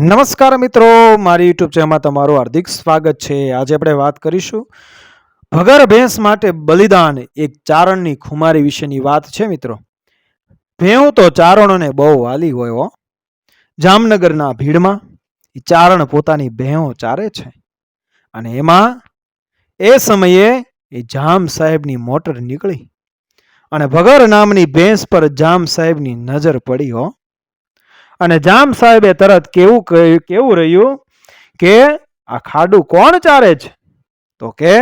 નમસ્કાર મિત્રો, મારી યુટ્યુબ ચેનલમાં તમારું હાર્દિક સ્વાગત છે. આજે આપણે વાત કરીશું ભગર ભેંસ માટે બલિદાન એક ચારણની ખુમારી વિશેની વાત છે મિત્રો. ભેહું તો ચારણોને બહુ વાલી હોય હો. જામનગરના ભીડમાં એ ચારણ પોતાની ભેહું ચારે છે. અને એમાં એ સમયે એ જામ સાહેબની મોટર નીકળી. અને ભગર નામની ભેંસ પર જામ સાહેબની નજર પડી હો. અને જામ સાહેબે તરત કેવું કેવું રહ્યું કે આ ખાડું કોણ ચારે છે? તો કે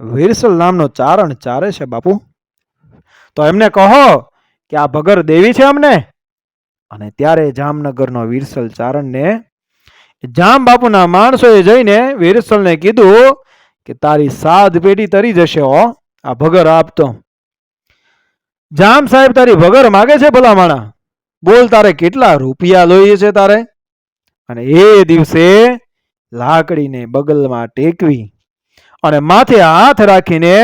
વિરસલ નામનો ચારણ ચારે છે બાપુ. તો એમને કહો કે આ ભગર દેવી છે અમને? અને ત્યારે જામનગરનો વિરસલ ચારણને, જામ બાપુના માણસોએ જઈને વિરસલને કીધું કે તારી સાત પેઢી તરી જશે હો, આ ભગર આપતો. જામ સાહેબ તારી ભગર માગે છે ભલા માણા બોલ તારે કેટલા રૂપિયા જોઈએ છે તારે? અને એ દિવસે લાકડીને બગલમાં ટેકવી અને માથે હાથ રાખીને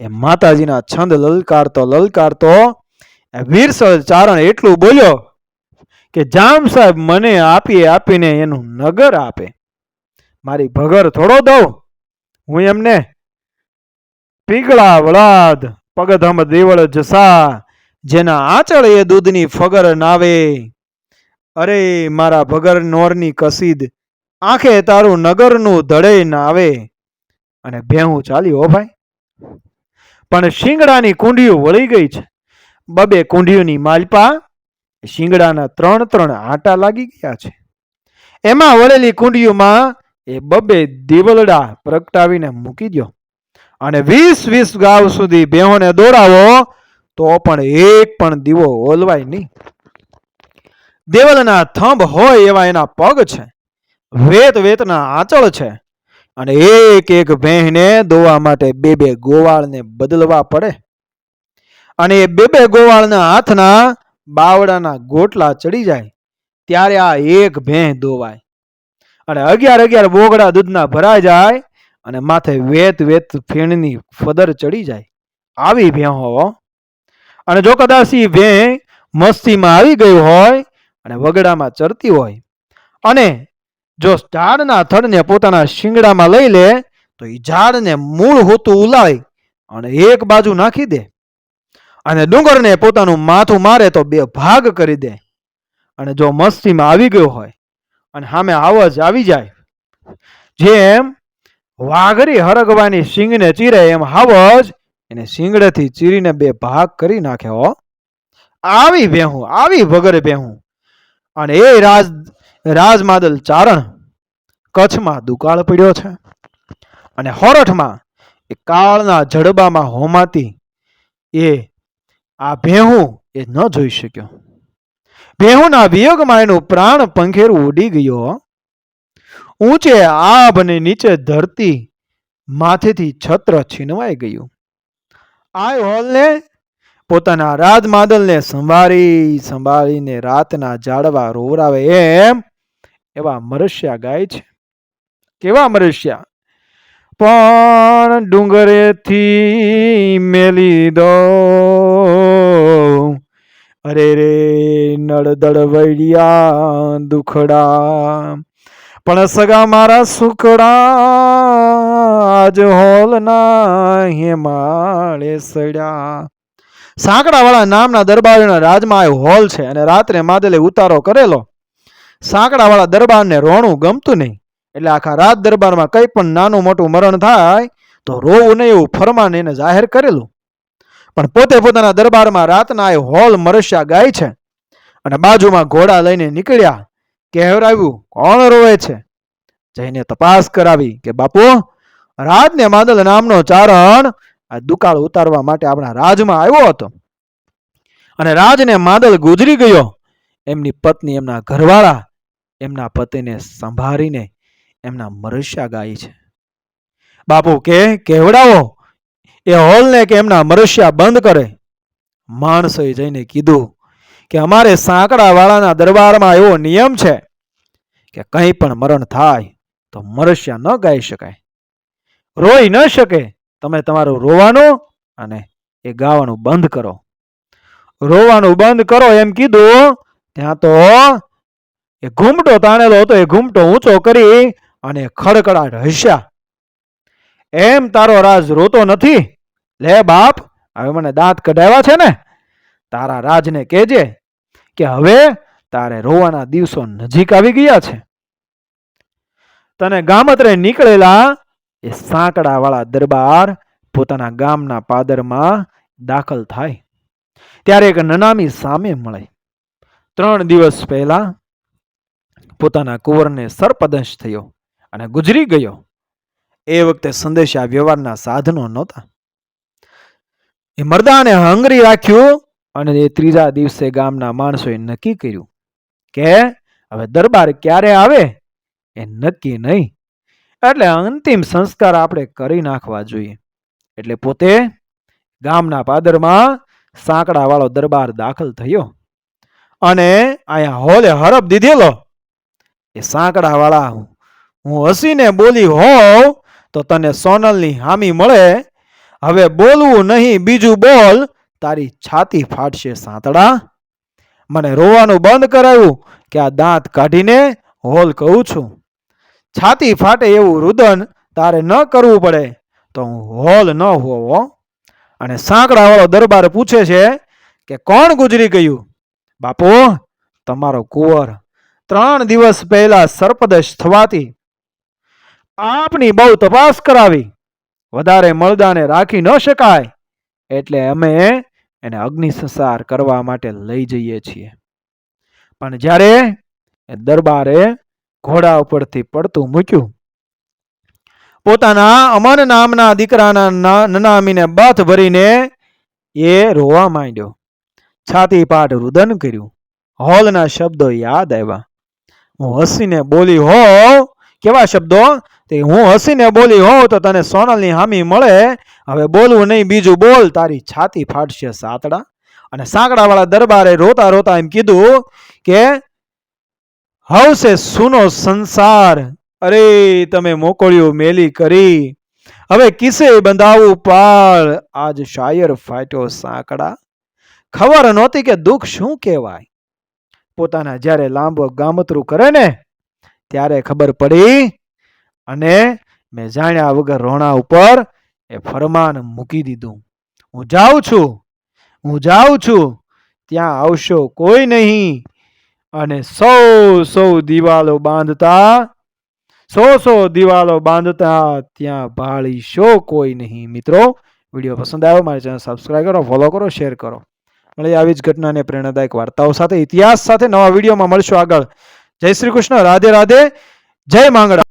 એ માતાજીના છંદ લલકારતો લલકારતો વીરસળ ચારણ એટલું બોલ્યો કે જામ સાહેબ મને આપી આપીને એનું નગર આપે. મારી ભગર થોડો દઉં. હું એમને પીગળા વળાદ, પગધમ દેવળ જસા જેના આંચળ એ દૂધની ફગર નાવે. અરે, મારા ભગર નોરની કસીદ, આંખે તારું નગરનું ધડે નાવે. અને ભેહું ચાલી હો ભાઈ. પણ શિંગડાની કુંડીઓ વળી ગઈ છે. બબે કુંડીઓની માલપા, શિંગડાના ત્રણ ત્રણ આટા લાગી ગયા છે. એમાં વળેલી કુંડીઓમાં એ બબે દીવલડા પ્રગટાવીને મૂકી દો અને વીસ વીસ ગાવ સુધી બેહોને દોડાવો તો પણ એક પણ દીવો ઓલવાય નહીં. દેવલના થંભ હોય એવા એના પગ છે. વેત વેતના આંચળ છે. અને એક એક ભેંને દોવા માટે બે બે ગોવાળને બદલવા પડે. અને એ બે બે ગોવાળના હાથના બાવડાના ગોટલા ચડી જાય. ત્યારે આ એક ભેં દોવાય. અને અગિયાર અગિયાર બોગડા દૂધના ભરાઈ જાય અને માથે વેત વેત ફેણની ફદર ચડી જાય. આવી ભેં હો અને જો કદાચ એ ભેં મસ્તીમાં આવી ગયું હોય અને વગડામાં ચરતી હોય અને જો ઝાડના થડને પોતાના શિંગડામાં લઈ લે, તો એ ઝાડને મૂળ હોતું ઉલાય અને એક બાજુ નાખી દે અને ડુંગરને પોતાનું માથું મારે તો બે ભાગ કરી દે. અને જો મસ્તીમાં આવી ગયો હોય અને સામે આવજ આવી જાય, જેમ વાઘરી હરગવાની સિંગને ચીરે એમ હાવજ એને શિંગડેથી ચીરીને બે ભાગ કરી નાખ્યો આવી બેહું આવી વગર બેહું અને એ રાજ, રાજમાદલ ચારણ કચ્છમાં દુકાળ પડ્યો છે. અને હોરઠમાં એ કાળના જડબામાં હોમાતી એ, આ ભેહું એ ન જોઈ શક્યો. ભેહુંના વિયોગમાં એનું પ્રાણ પંખેરું ઉડી ગયો. ઊંચે આભ અને નીચે ધરતી માથેથી છત્ર છીનવાઈ ગયું. આ હોલને? પોતાના રાજ માદલને સંભાળી, સંભાળીને રાતના જાડવા રોવરાવે એમ એવા મરસ્યા ગાય છે. કેવા મરસ્યા? પણ ડુંગરેથી મેલી દો. અરે રે નળદળ વૈડિયા દુખડા. પણ સગા મારા સુકડા આજ હોલના હેમાળે સડ્યા. સાંકડાવાળા નામના દરબારના રાજમાં આ હોલ છે અને રાત્રે માદલે ઉતારો કરેલો. સાંકડાવાળા દરબારને રોણું ગમતું નહીં. એટલે આખા રાત દરબારમાં કંઈ પણ નાનું મોટું મરણ થાય તો રોવું નહીં એવું ફરમાન એને જાહેર કરેલું. પણ પોતે પોતાના દરબારમાં રાતના એ હોલ મરસ્યા ગાય છે. અને બાજુમાં ઘોડા લઈને નીકળ્યા. કહેવરાવ્યું, કોણ રોવે છે? જઈને તપાસ કરાવી કે, બાપુ, રાજને માદલ નામનો ચારણ આ દુકાળ ઉતારવા માટે આપણા રાજમાં આવ્યો હતો. અને રાજને માદલ ગુજરી ગયો. એમની પત્ની એમના ઘરવાળા એમના પતિને સંભાળીને એમના મરસ્યા ગાય છે. બાપુ, કે કેવડાવો એ હોલને કે એમના મરસ્યા બંધ કરે? માણસોએ જઈને કીધું કે અમારે સાંકડાવાળાના દરબારમાં એવો નિયમ છે કે કંઈ પણ મરણ થાય તો મરસ્યા ન ગાઈ શકાય. રોઈ ન શકે, તમે તમારું રોવાનું અને એ ગાવાનું બંધ કરો. રોવાનું બંધ કરો એમ કીધું, ત્યાં તો એ ઘૂમટો તાણેલો હતો, એ ઘૂમટો ઊંચો કરી અને ખડખડાટ હસ્યા. એમ તારો રાજ રોતો નથી. લે બાપ, હવે મને દાંત કઢાવ્યા છે ને? તારા રાજને કહેજે કે હવે તારે રોવાના દિવસો નજીક આવી ગયા છે. તને ગામત્રે નીકળેલા એ સાંકડા વાળા દરબાર પોતાના ગામના પાદરમાં દાખલ થાય. ત્યારે એક નનામી સામે મળે. ત્રણ દિવસ પહેલા પોતાના કુંવરને સર્પદંશ થયો અને ગુજરી ગયો. એ વખતે સંદેશા વ્યવહારના સાધનો નહોતા. એ મર્દાને હંગરી રાખ્યું અને એ ત્રીજા દિવસે ગામના માણસોએ નક્કી કર્યું કે હવે દરબાર ક્યારે આવે એ નક્કી નહીં. એટલે અંતિમ સંસ્કાર આપણે કરી નાખવા જોઈએ. એટલે પોતે ગામના પાદરમાં સાંકડાવાળો દરબાર દાખલ થયો અને અહીંયા હોલે હરપ દીધેલો. એ સાંકડાવાળા હું હું હસીને બોલી હોઉં તો તને સોનલની હામી મળે. હવે બોલવું નહીં, બીજું બોલ. તારી છાતી ફાટશે સાંતળા. મને રોવાનું બંધ કરાવ્યું કે આ દાંત કાઢીને હોલ કહું છું. છાતી ફાટે એવું રુદન તારે ન કરવું પડે તો હું હોલ ન હોવો. અને સાંકડાવાળો દરબાર પૂછે છે કે કોણ ગુજરી ગયું? બાપુ, તમારો કુંવર ત્રણ દિવસ પહેલા સર્પદશ થવાથી આપની બહુ તપાસ કરાવી. વધારે મળદાને રાખી ન શકાય. એટલે અમે એને અગ્નિ સંસાર કરવા માટે લઈ જઈએ છીએ. પણ જ્યારે દરબારે ઘોડા ઉપરથી પડતું મૂક્યું, પોતાના અમન નામના દીકરાના નનામીને બાથ ભરીને એ રોવા માંડ્યો. છાતી પાટ રુદન કર્યું. હોલના શબ્દો યાદ આવ્યા. હું હસીને બોલી, હો કેવા શબ્દો? તે હું હસીને બોલી હોઉં તો તને સોનલની હામી મળે? હવે બોલવું નહીં, બીજું બોલ. તારી છાતી ફાટશે સાતડા અને સાંકડાવાળા દરબારે રોતા રોતા એમ કીધું કે, હવસે સુનો સંસાર. અરે, તમે મોકળ્યું મેલી કરી. હવે કિસે બંધાવું પાળ? આજ શાયર ફાટ્યો સાંકડા ખબર નહોતી કે દુઃખ શું કહેવાય? પોતાના જ્યારે લાંબો ગામતરું કરે ને ત્યારે ખબર પડી અને મેં જાણ્યા વગર રોણા ઉપર એ ફરમાન મૂકી દીધું. હું જાઉં છું, હું જાઉં છું, ત્યાં આવશો કોઈ નહીં. અને સૌ સૌ દિવાલો બાંધતા, સો સો દિવાલો બાંધતા ત્યાં ભાળીશો કોઈ નહીં. મિત્રો, વીડિયો પસંદ આવ્યો મારી ચેનલ સબસ્ક્રાઈબ કરો, ફોલો કરો, શેર કરો. મળી આવી જ ઘટનાને પ્રેરણાદાયક વાર્તાઓ સાથે, ઇતિહાસ સાથે નવા વિડીયોમાં મળશું આગળ. જય શ્રી કૃષ્ણ. રાધે રાધે. જય માંગડા.